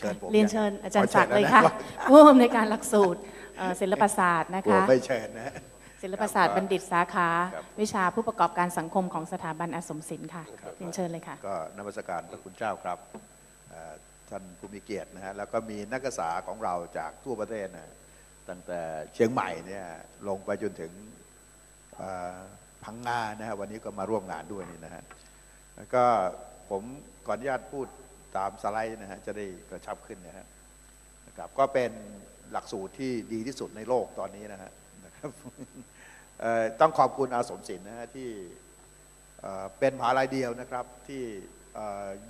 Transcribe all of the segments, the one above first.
เชิญผมเรียนเชิญอาจารย์ขศักดิ์เลยชิญค่ะนผู้อำนวยการหลักสูตรเอ่อศิลปศาสตร์นะกลัวคะไม่เชิญนะศิลปศาสตร์บัณฑิตสาขาครับวิชาผู้ประกอบการสังคมของสถาบันอสมศิลป์ค่ะเรียนเชิญเลยค่ะ ก็นมัสการพระคุณเจ้าครับเอ่อท่านผู้มีเกียรตินะฮะแล้วก็มีนักศึกษาของเราจากทั่วประเทศนะตั้งแต่เชียงใหม่เนี่ยลงไปจนถึงเอ่อพังงานะฮะวันนี้ก็มาร่วมงานด้วยนี่นะฮะแล้วก็ผมขออนุญาตพูด ตามสไลด์นะฮะจะได้กระชับขึ้นนะฮะนะครับก็เป็นหลักสูตรที่ดีที่สุดในโลกตอนนี้นะฮะนะครับต้องขอบคุณอาสมศิลป์นะฮะที่เป็นมหาลัยเดียวนะครับที่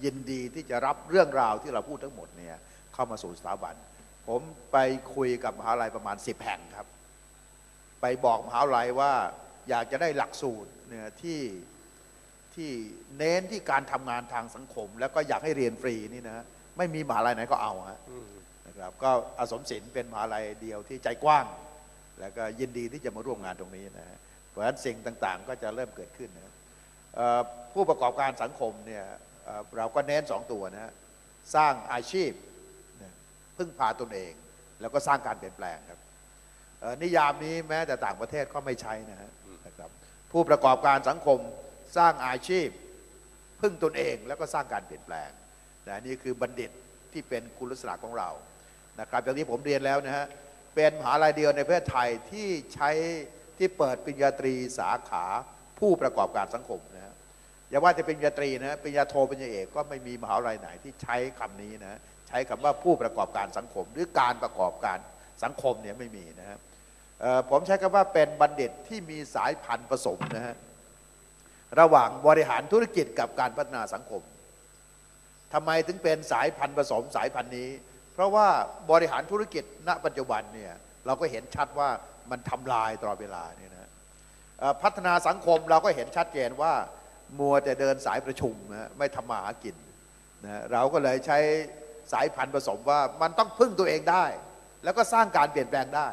ยินดีที่จะรับเรื่องราวที่เราพูดทั้งหมดเนี่ยเข้ามาสู่สถาบัน ผมไปคุยกับมหาลัยประมาณ 10 แห่งครับ ไปบอกมหาลัยว่าอยากจะได้หลักสูตรเนี่ยที่ ที่เน้นที่การทำงานทางสังคม แล้วก็อยากให้เรียนฟรีนี่นะไม่มีมหาลัยไหนก็เอาฮะนะครับก็อาสมศิลป์เป็นมหาลัยเดียวที่ใจกว้าง แล้วก็ยินดีที่จะมาร่วมงานตรงนี้นะฮะเพราะฉะนั้นสิ่งต่างๆ ก็จะเริ่มเกิดขึ้นนะผู้ประกอบการสังคมเนี่ยเราก็เน้นสองตัวนะสร้างอาชีพพึ่งพาตนเอง แล้วก็สร้างการเปลี่ยนแปลงครับนิยามนี้แม้แต่ต่างประเทศก็ไม่ใช้นะฮะนะครับผู้ประกอบการสังคม สร้างอาชีพ พึ่งตนเองแล้วก็สร้างการเปลี่ยนแปลงนะนี่คือบัณฑิตที่เป็นคุณลักษณะของเรานะครับอย่างที่ผมเรียนแล้วนะฮะเป็นมหาลัยเดียวในประเทศไทยที่ใช้ที่เปิดปริญญาตรีสาขาผู้ประกอบการสังคมนะฮะอย่าว่าจะเป็นปริญญาตรีนะฮะปริญญาโทปริญญาเอกก็ไม่มีมหาลัยไหนที่ใช้คำนี้นะใช้คำว่าผู้ประกอบการสังคม หรือการประกอบการสังคมเนี่ยไม่มีนะฮะเอ่อผมใช้คำว่าเป็นบัณฑิตที่มีสายพันธุ์ผสมนะฮะ ระหว่างบริหารธุรกิจกับการพัฒนาสังคมทำไมถึงเป็นสายพันธุ์ผสมสายพันธุ์นี้ เพราะว่าบริหารธุรกิจณปัจจุบันเนี่ยเราก็เห็นชัดว่ามันทำลายตลอดเวลาเนี่ยนะพัฒนาสังคมเราก็เห็นชัดเจนว่ามัวแต่เดินสายประชุมนะไม่ทำมาหากินนะเราก็เลยใช้สายพันธุ์ผสมว่ามันต้องพึ่งตัวเองได้ แล้วก็สร้างการเปลี่ยนแปลงได้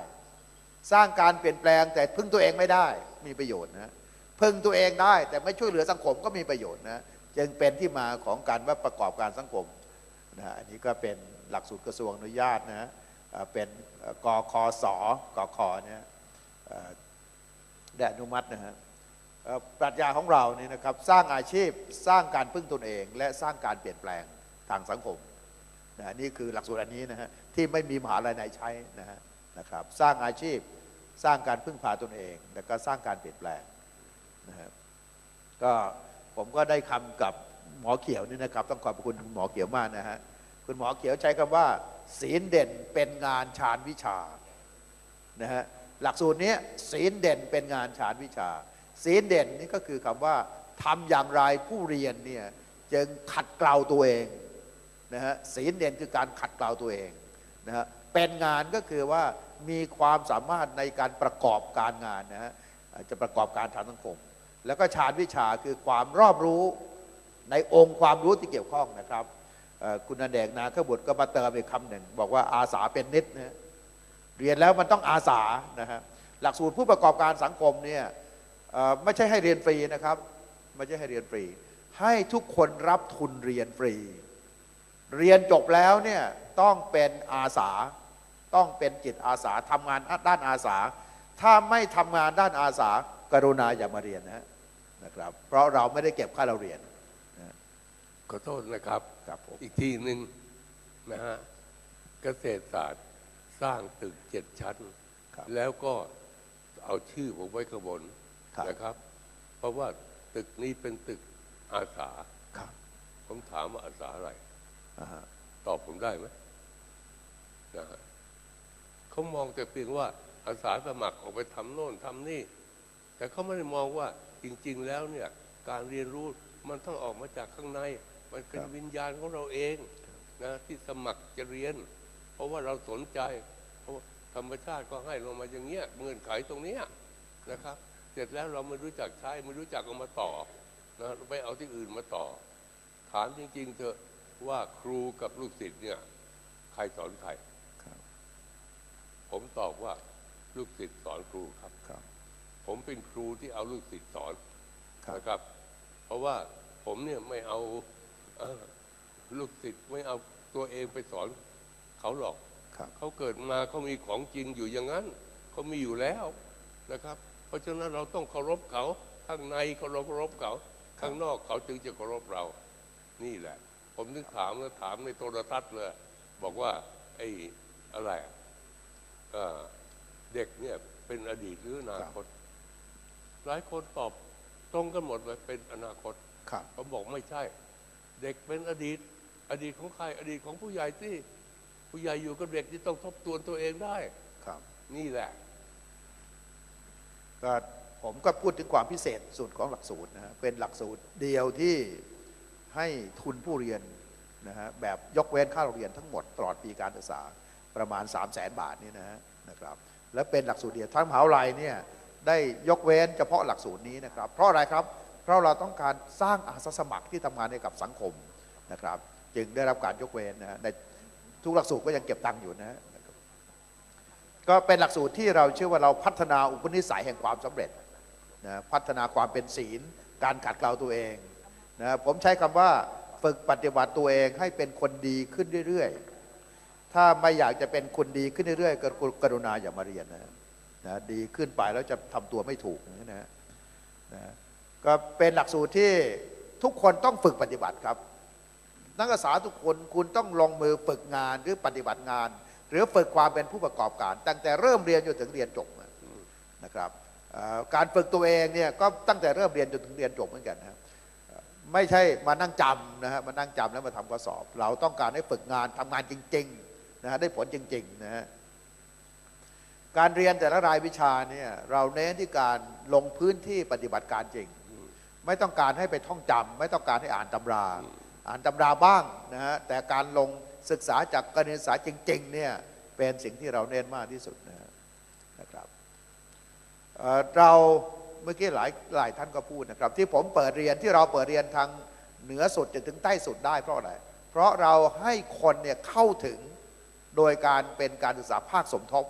สร้างการเปลี่ยนแปลงแต่พึ่งตัวเองไม่ได้มีประโยชน์นะ พึ่งตัวเองได้ แต่ไม่ช่วยเหลือสังคมก็มีประโยชน์นะจึงเป็นที่มาของการว่าประกอบการสังคมนะอันนี้ก็เป็นหลักสูตรกระทรวงอนุญาตนะเป็นเอ่อกคสกคเนี่ยได้อนุมัตินะฮะปรัชญาของเราเนี่ยนะครับสร้างอาชีพสร้างการพึ่งตนเอง และสร้างการเปลี่ยนแปลงทางสังคมนะนี่คือหลักสูตรอันนี้นะฮะที่ไม่มีมหาลัยไหนใช้นะฮะนะครับ สร้างอาชีพสร้างการพึ่งพาตนเอง แล้วก็สร้างการเปลี่ยนแปลง นะครับก็ผมก็ได้คำกับหมอเขียวนี่นะครับ ต้องขอบคุณคุณหมอเขียวมากนะฮะคุณหมอเขียวใช้คำว่า ศีลเด่นเป็นงานชาญวิชานะฮะหลักสูตรนี้ศีลเด่นเป็นงานชาญวิชา ศีลเด่นนี่ก็คือคำว่าทำอย่างไรผู้เรียนเนี่ยจึงขัดเกลาตัวเองนะฮะศีลเด่นคือการขัดเกลาตัวเองนะฮะเป็นงานก็คือว่ามีความสามารถในการประกอบการงานนะฮะจะประกอบการทางสังคม แล้วก็ชาญวิชาคือความรอบรู้ในองค์ความรู้ที่เกี่ยวข้องนะครับคุณอเดกนาขบุตรก็มาเติมอีกคำหนึ่ง บอกว่าอาสาเป็นนิดนะเรียนแล้วมันต้องอาสานะฮะหลักสูตรผู้ประกอบการสังคมเนี่ยไม่ใช่ให้เรียนฟรีนะครับไม่ใช่ให้เรียนฟรี ให้ทุกคนรับทุนเรียนฟรี เรียนจบแล้วเนี่ยต้องเป็นอาสาต้องเป็นจิตอาสาทำงานด้านอาสา ถ้าไม่ทำงานด้านอาสากรุณาอย่ามาเรียนนะฮะ นะครับ เพราะเราไม่ได้เก็บค่าเราเรียนขอโทษนะครับ ครับผมอีกทีหนึ่งนะฮะเกษตรศาสตร์สร้างตึกเจ็ดชั้นครับแล้วก็เอาชื่อผมไว้ข้างบนครับนะครับ เพราะว่าตึกนี้เป็นตึกอาสาครับผมถามว่าอาสาอะไรอ่าฮะตอบผมได้ไหมนะฮะเขามองแต่เพียงว่าอาสาสมัครออกไปทำโน่นทำนี่ แต่เขาไม่ได้มองว่า จริง ๆ แล้วเนี่ยการเรียนรู้มันต้องออกมาจากข้างใน มันเป็นวิญญาณของเราเองนะที่สมัครจะเรียน เพราะว่าเราสนใจเพราะว่าธรรมชาติก็ให้ลงมาอย่างเงี้ยเงื่อนไขตรงเนี้ยนะครับ เสร็จแล้วเราไม่รู้จักใช้ไม่รู้จักเอามาต่อนะไปเอาที่อื่นมาต่อ ถามจริง ๆ เถอะว่าครูกับลูกศิษย์เนี่ยใครสอนใครครับผมตอบว่าลูกศิษย์สอนครูครับครับ ผมเป็นครูที่เอาลูกศิษย์สอนครับนะครับ เพราะว่าผมเนี่ยไม่เอาเอ่อลูกศิษย์ไม่เอาตัวเองไปสอนเขาหรอกครับเขาเกิดมาเขามีของจริงอยู่อย่างนั้นเขามีอยู่แล้วนะครับ เพราะฉะนั้นเราต้องเคารพเขาข้างในเคารพเคารพเขาข้างนอกเขาจึงจะเคารพเรา นี่แหละ ผมถึงถามแล้วถามในโทรทัศน์เลย บอกว่า ไอ้อะไรอะเอ่อเด็กเนี่ยเป็นอดีตหรืออนาคต หลายคนตอบตรงกันหมดเลยเป็นอนาคตครับเขาบอกไม่ใช่ เด็กเป็นอดีต อดีตของใครอดีตของผู้ใหญ่ที่ ผู้ใหญ่อยู่กับเด็กที่ต้องทบทวนตัวเองได้ ครับ นี่แหละ ก็ผมก็พูดถึงความพิเศษสุดของหลักสูตรนะฮะเป็นหลักสูตรเดียวที่ให้ทุนผู้เรียนนะฮะแบบยกเว้นค่าโรงเรียนทั้งหมดตลอดปีการศึกษาประมาณ 3 0 0แสนบาทนี่นะฮะนะครับ และเป็นหลักสูตรเดียวทั้งมหาวิทยาลัยเนี่ย ได้ยกเว้นเฉพาะหลักสูตรนี้นะครับ เพราะอะไรครับ เพราะเราต้องการสร้างอาสาสมัครที่ทำงานให้กับสังคมนะครับ จึงได้รับการยกเว้นนะในทุกหลักสูตรก็ยังเก็บตังค์อยู่นะก็เป็นหลักสูตรที่เราเชื่อว่าเราพัฒนาอุปนิสัยแห่งความสำเร็จนะพัฒนาความเป็นศีล การขัดเกลาตัวเองนะผมใช้คำว่าฝึกปฏิบัติตัวเองให้เป็นคนดีขึ้นเรื่อยๆ ถ้าไม่อยากจะเป็นคนดีขึ้นเรื่อยๆก็กรุณาอย่ามาเรียนนะ นะดีขึ้นไปแล้วจะทำตัวไม่ถูกนะนะก็เป็นหลักสูตรที่ทุกคนต้องฝึกปฏิบัติครับ นักศึกษาทุกคนคุณต้องลงมือฝึกงานหรือปฏิบัติงาน หรือฝึกความเป็นผู้ประกอบการ ตั้งแต่เริ่มเรียนจนถึงเรียนจบนะครับการฝึกตัวเองเนี่ยก็ตั้งแต่เริ่มเรียนจนถึงเรียนจบเหมือนกันนะครับไม่ใช่มานั่งจำนะฮะมานั่งจำแล้วมาทำข้อสอบ เราต้องการให้ฝึกงานทำงานจริงๆนะฮะได้ผลจริงๆนะฮะ การเรียนแต่ละรายวิชาเนี่ยเราเน้นที่การลงพื้นที่ปฏิบัติการจริง ไม่ต้องการให้ไปท่องจำไม่ต้องการให้อ่านตำรา อ่านตำราบ้างนะฮะแต่การลงศึกษาจากการศึกษาจริงๆเนี่ยเป็นสิ่งที่เราเน้นมากที่สุดนะครับเเราเมื่อกี้หลายหลายท่านก็พูดนะครับ ที่ผมเปิดเรียนที่เราเปิดเรียนทางเหนือสุดจนถึงใต้สุดได้เพราะอะไรเพราะเราให้คนเนี่ยเข้าถึงโดยการเป็นการศึกษาภาคสมทบ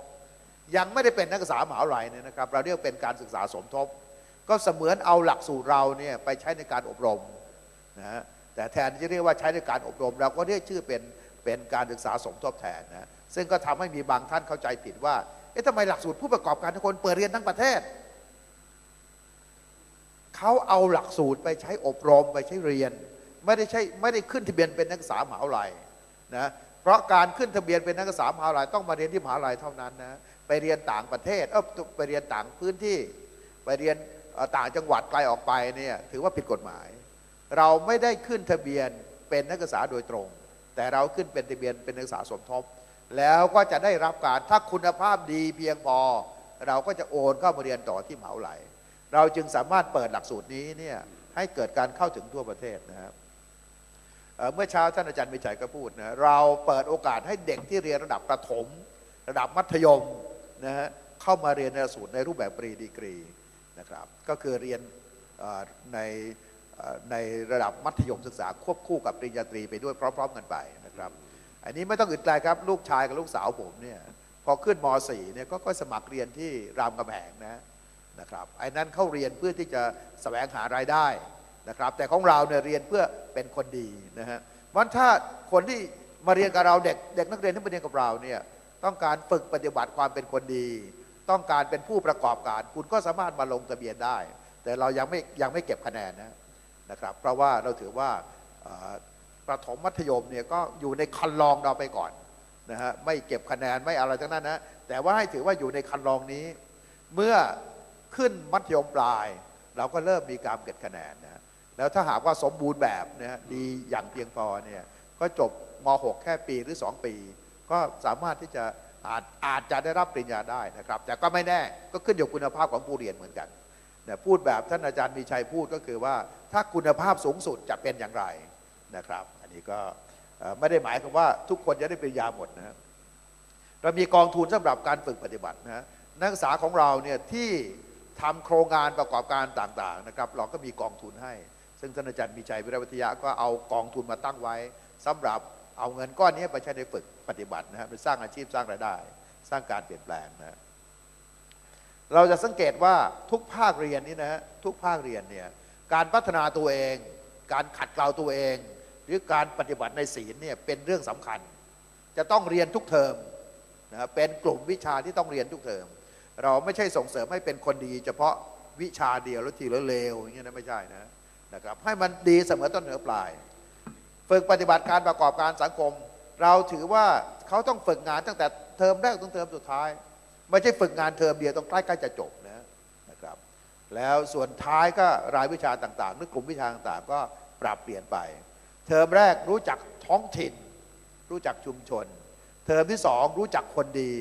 ยังไม่ได้เป็นนักศึกษามหาวิทยาลัยเนี่ยนะครับ เราเรียกเป็นการศึกษาสมทบ ก็เสมือนเอาหลักสูตรเราเนี่ยไปใช้ในการอบรมนะฮะแต่แทนที่เรียกว่าใช้ในการอบรม เราก็เรียกชื่อเป็นเป็นการศึกษาสมทบแทนนะซึ่งก็ทำให้มีบางท่านเข้าใจผิดว่าเอ๊ะทำไมหลักสูตรผู้ประกอบการทุกคนเปิดเรียนทั้งประเทศเขาเอาหลักสูตรไปใช้อบรมไปใช้เรียน ไม่ได้ใช่ไม่ได้ขึ้นทะเบียนเป็นนักศึกษามหาวิทยาลัยนะเพราะการขึ้นทะเบียนเป็นนักศึกษามหาวิทยาลัยต้องมาเรียนที่มหาวิทยาลัยเท่านั้นนะ ไปเรียนต่างประเทศเออไปเรียนต่างพื้นที่ไปเรียนต่างจังหวัดไกลออกไปเนี่ยถือว่าผิดกฎหมาย เราไม่ได้ขึ้นทะเบียนเป็นนักศึกษาโดยตรง แต่เราขึ้นเป็นทะเบียนเป็นนักศึกษาสมทบ แล้วก็จะได้รับการถ้าคุณภาพดีเพียงพอ เราก็จะโอนเข้ามาเรียนต่อที่มหาวิทยาลัยเราจึงสามารถเปิดหลักสูตรนี้เนี่ยให้เกิดการเข้าถึงทั่วประเทศนะครับเเมื่อเช้าท่านอาจารย์มิชัยก็พูดนะเราเปิดโอกาสให้เด็กที่เรียนระดับประถม ระดับมัธยม นะฮะเข้ามาเรียนในสูตรในรูปแบบปรีดีกรีนะครับก็คือเรียนในในระดับมัธยมศึกษาควบคู่กับปริญญาตรีไปด้วยพร้อม ๆ กันไปนะครับ อันนี้ไม่ต้องอึดใจครับลูกชายกับลูกสาวผมเนี่ยพอขึ้นม .4 เนี่ยก็ก็สมัครเรียนที่รามคำแหงนะนะครับไอ้นั้นเข้าเรียนเพื่อที่จะแสวงหารายได้นะครับ แต่ของเราเนี่ยเรียนเพื่อเป็นคนดีนะฮะวันถ้าคนที่มาเรียนกับเราเด็กเด็กนักเรียนที่มาเรียนกับเราเนี่ย ต้องการฝึกปฏิบัติความเป็นคนดี ต้องการเป็นผู้ประกอบการ คุณก็สามารถมาลงทะเบียนได้ แต่เรายังไม่ยังไม่เก็บคะแนนนะนะครับ เพราะว่าเราถือว่าประถมมัธยมเนี่ยก็อยู่ในคันลองเราไปก่อนนะฮะไม่เก็บคะแนนไม่อะไรทั้งนั้นนะแต่ว่าให้ถือว่าอยู่ในคันลองนี้ เมื่อขึ้นมัธยมปลาย เราก็เริ่มมีการเก็บคะแนนนะแล้วถ้าหากว่าสมบูรณ์แบบนะดีอย่างเพียงพอเนี่ยก็จบม .6 แค่ปีหรือ 2 ปี ก็สามารถที่จะอาจอาจจะได้รับปริญญาได้นะครับ แต่ก็ไม่แน่ก็ขึ้นอยู่คุณภาพของผู้เรียนเหมือนกันนะพูดแบบท่านอาจารย์มีชัยพูดก็คือว่า ถ้าคุณภาพสูงสุดจะเป็นอย่างไรนะครับ อันนี้ก็ไม่ได้หมายความว่าทุกคนจะได้ปริญญาหมดนะครับเรามีกองทุนสำหรับการฝึกปฏิบัตินะฮะนักศึกษาของเราเนี่ยที่ทำโครงงานประกอบการต่างๆนะครับ เราก็มีกองทุนให้ ซึ่งท่านอาจารย์มีชัยวิรวิทยาก็เอากองทุนมาตั้งไว้สำหรับเอาเงินก้อนนี้ไปใช้ในฝึก ปฏิบัตินะฮะไปสร้างอาชีพสร้างรายได้ สร้างการเปลี่ยนแปลงนะฮะเราจะสังเกตว่าทุกภาคเรียนนี่นะฮะทุกภาคเรียนเนี่ยการพัฒนาตัวเอง การขัดเกลาตัวเอง หรือการปฏิบัติในศีลเนี่ยเป็นเรื่องสำคัญ จะต้องเรียนทุกเทอมนะครับเป็นกลุ่มวิชาที่ต้องเรียนทุกเทอมเราไม่ใช่ส่งเสริมให้เป็นคนดี เฉพาะวิชาเดียวแล้วทีละเลวอย่างเงี้ยนะไม่ใช่นะนะครับให้มันดีเสมอต้นเหนือปลาย ฝึกปฏิบัติการประกอบการสังคม เราถือว่าเขาต้องฝึกงานตั้งแต่เทอมแรกถึงเทอมสุดท้าย ไม่ใช่ฝึกงานเทอมเดียวต้องใกล้ๆจะจบนะนะครับ แล้วส่วนท้ายก็รายวิชาต่างๆหรือกลุ่มวิชาต่างๆ ก็ปรับเปลี่ยนไป เทอมแรกรู้จักท้องถิ่น รู้จักชุมชน เทอมที่สองรู้จักคนดี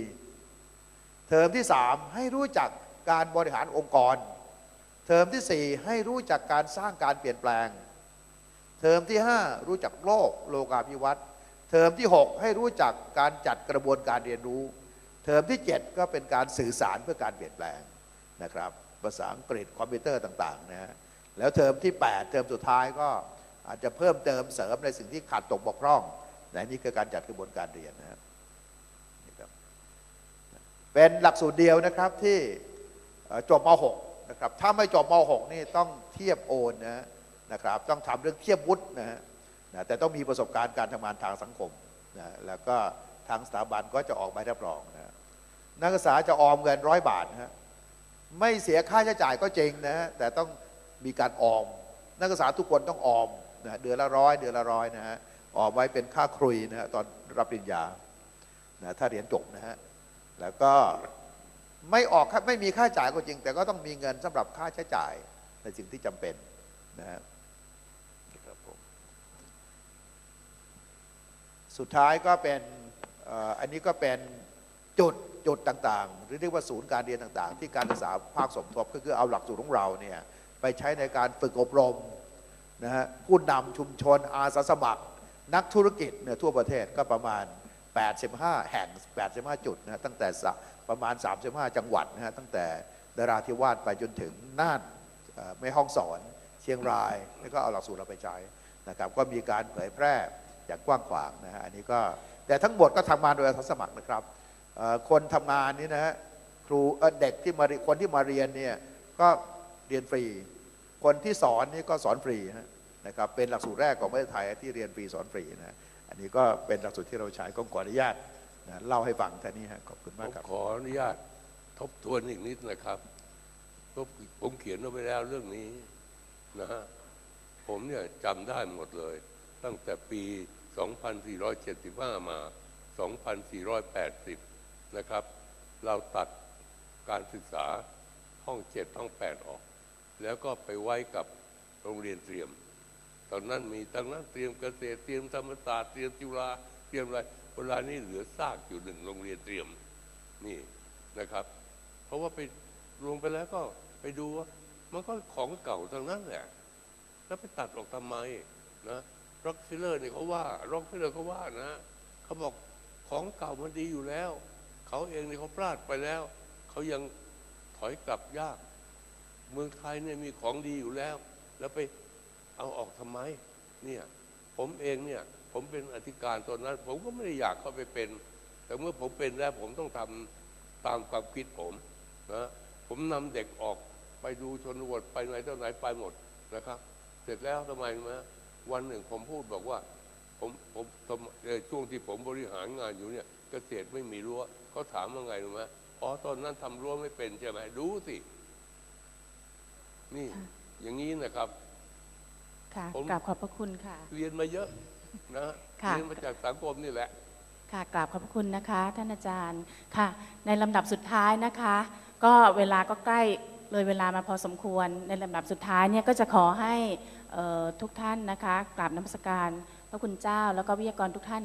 เทอมที่สามให้รู้จักการบริหารองค์กร เทอมที่สี่ให้รู้จักการสร้างการเปลี่ยนแปลง เทอมที่ห้ารู้จักโลกโลกาภิวัตน์ เทอมที่หกให้รู้จักการจัดกระบวนการเรียนรู้ เทอมที่เจ็ดก็เป็นการสื่อสารเพื่อการเปลี่ยนแปลงนะครับ ภาษาอังกฤษคอมพิวเตอร์ต่างๆนะฮะแล้วเทอมที่ 8 เทอมสุดท้ายก็อาจจะเพิ่มเติมเสริมในสิ่งที่ขาดตกบกพร่องและนี่คือการจัดกระบวนการเรียนนะครับเป็นหลักสูตรเดียวนะครับที่จบม .6 นะครับถ้าไม่จบม .6 นี่ต้องเทียบโอนนะนะครับต้องทำเรื่องเทียบวุฒินะฮะ นะแต่ต้องมีประสบการณ์การทำงานทางสังคมนะแล้วก็ทางสถาบันก็จะออกใบรับรองนะนักศึกษาจะออมเงินร้อยบาทนะไม่เสียค่าใช้จ่ายก็จริงนะฮะแต่ต้องมีการออม นักศึกษาทุกคนต้องออมนะเดือนละร้อยเดือนละร้อยนะฮะออมไว้เป็นค่าครุยนะฮะตอนรับปริญญานะถ้าเรียนจบนะฮะแล้วก็ไม่ออกไม่มีค่าจ่ายก็จริง แต่ก็ต้องมีเงินสำหรับค่าใช้จ่ายในสิ่งที่จำเป็นนะฮะครับผม สุดท้ายก็เป็นอันนี้ก็เป็นจุดจุดต่างๆ หรือเรียกว่าศูนย์การเรียนต่างๆ ที่การศึกษาภาคสมทบก็คือเอาหลักสูตรของเราเนี่ยไปใช้ในการฝึกอบรมนะฮะผู้นำชุมชนอาสาสมัคร นักธุรกิจเนี่ยทั่วประเทศก็ประมาณ 85 แห่ง 85 จุดนะฮะตั้งแต่ประมาณ 35 จังหวัดนะฮะตั้งแต่นราธิวาสไปจนถึงน่านเอ่อแม่ห้องสอน เชียงราย แล้วก็เอาหลักสูตรเราไปใช้นะครับก็มีการเผยแพร่ อย่างกว้างขวางนะฮะอันนี้ก็แต่ทั้งหมดก็ทำงานโดยอาสาสมัครนะครับคนทำงานนี่นะฮะครูเอ่อเด็กที่มาคนที่มาเรียนเนี่ยก็เรียนฟรี คนที่สอนนี่ก็สอนฟรีนะครับเป็นหลักสูตรแรกของประเทศไทยที่เรียนฟรีสอนฟรีนะอันนี้ก็เป็นหลักสูตรที่เราใช้ก็ขออนุญาตนะเล่าให้ฟังแค่นี้ฮะขอบคุณมากครับขออนุญาตทบทวนอีกนิดนะครับผมเขียนเอาไว้แล้วเรื่องนี้นะฮะผมเนี่ยจำได้หมดเลย ตั้งแต่ปี 2475 มา 2480 นะครับ เราตัดการศึกษาห้อง 7 ห้อง 8 ออก แล้วก็ไปไว้กับโรงเรียนเตรียม ตอนนั้นมีทั้งนั้นเตรียมเกษตรเตรียมธรรมศาสตร์เตรียมจุฬาเตรียมอะไรเวลานี้เหลือซากอยู่หนึ่งโรงเรียนเตรียมนี่นะครับ เพราะว่าไปรวมไปแล้วก็ไปดูว่ามันก็ของเก่าทั้งนั้นแหละ แล้วไปตัดออกทำไมนะ ร็อกฟิลเลอร์เนี่ยเขาว่าร็อกฟิลเลอร์เขาว่านะเขาบอกของเก่ามันดีอยู่แล้ว เขาเองเนี่ยเขาพลาดไปแล้ว เขายังถอยกลับยาก เมืองไทยเนี่ยมีของดีอยู่แล้ว แล้วไปเอาออกทำไมเนี่ยผมเองเนี่ยผมเป็นอธิการตอนนั้น ผมก็ไม่ได้อยากเข้าไปเป็น แต่เมื่อผมเป็นแล้วผมต้องทำตามความคิดผมนะผมนำเด็กออกไปดูชนบทไปไหนต่อไหนไปหมดนะครับ เสร็จแล้วทำไมรู้ไหม วันหนึ่งผมพูดบอกว่า ผมผมทำเอ่อช่วงที่ผมบริหารงานอยู่เนี่ยเกษตรไม่มีรั้วเขาถามว่าไงรู้ไหมอ๋อตอนนั้นทำรั้วไม่เป็นใช่ไหมดูสินี่ค่ะอย่างนี้นะครับค่ะผมกราบขอบพระคุณค่ะ เรียนมาเยอะนะค่ะเรียนมาจากสังคมนี่แหละ ค่ะกราบขอบพระคุณนะคะ ท่านอาจารย์ค่ะ ในลำดับสุดท้ายนะคะ ก็เวลาก็ใกล้เลยเวลามาพอสมควรในลำดับสุดท้ายเนี่ยก็จะขอให้เอ่อ ทุกท่านนะคะกราบน้ำสการพระคุณเจ้า แล้วก็วิทยากรทุกท่าน